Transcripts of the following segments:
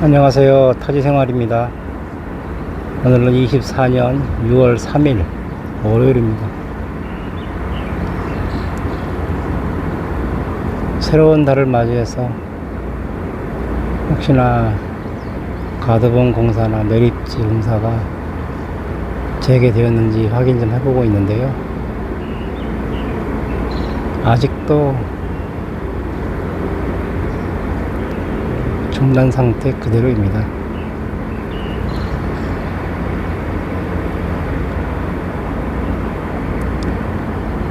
안녕하세요. 타지생활입니다. 오늘은 24년 6월 3일 월요일입니다. 새로운 달을 맞이해서 혹시나 가드본 공사나 매립지 공사가 재개되었는지 확인 좀 해보고 있는데요. 아직도 중단 상태 그대로입니다.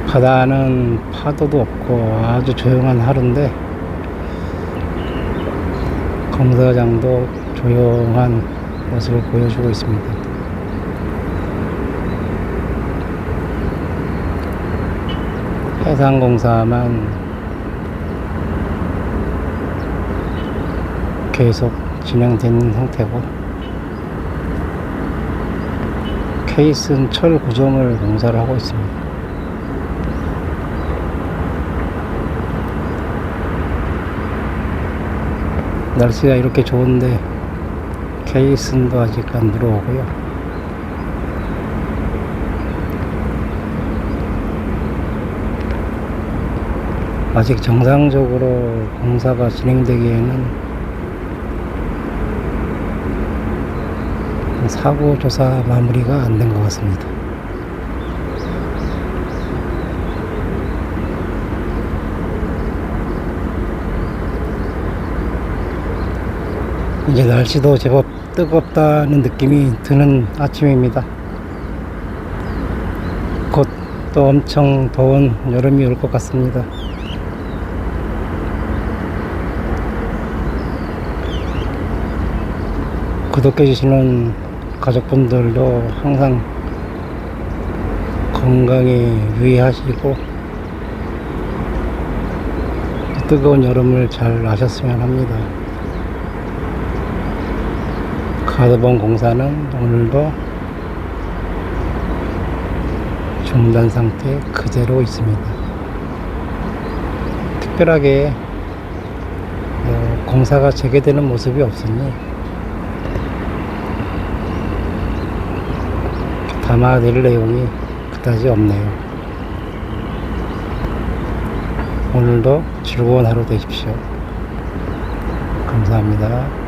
바다는 파도도 없고 아주 조용한 하루인데 검사장도 조용한 모습을 보여주고 있습니다. 해상공사만 계속 진행되는 상태고 케이스는 철 고정을 공사를 하고 있습니다. 날씨가 이렇게 좋은데 케이슨도 아직 안 들어오고요. 아직 정상적으로 공사가 진행되기에는 사고 조사 마무리가 안 된 것 같습니다. 이제 날씨도 제법 뜨겁다는 느낌이 드는 아침입니다. 곧 또 엄청 더운 여름이 올 것 같습니다. 구독해주시는 가족분들도 항상 건강에 유의하시고 뜨거운 여름을 잘 나셨으면 합니다. 가드본 공사는 오늘도 중단 상태 그대로 있습니다. 특별하게 뭐 공사가 재개되는 모습이 없으니 담아낼 내용이 그다지 없네요. 오늘도 즐거운 하루 되십시오. 감사합니다.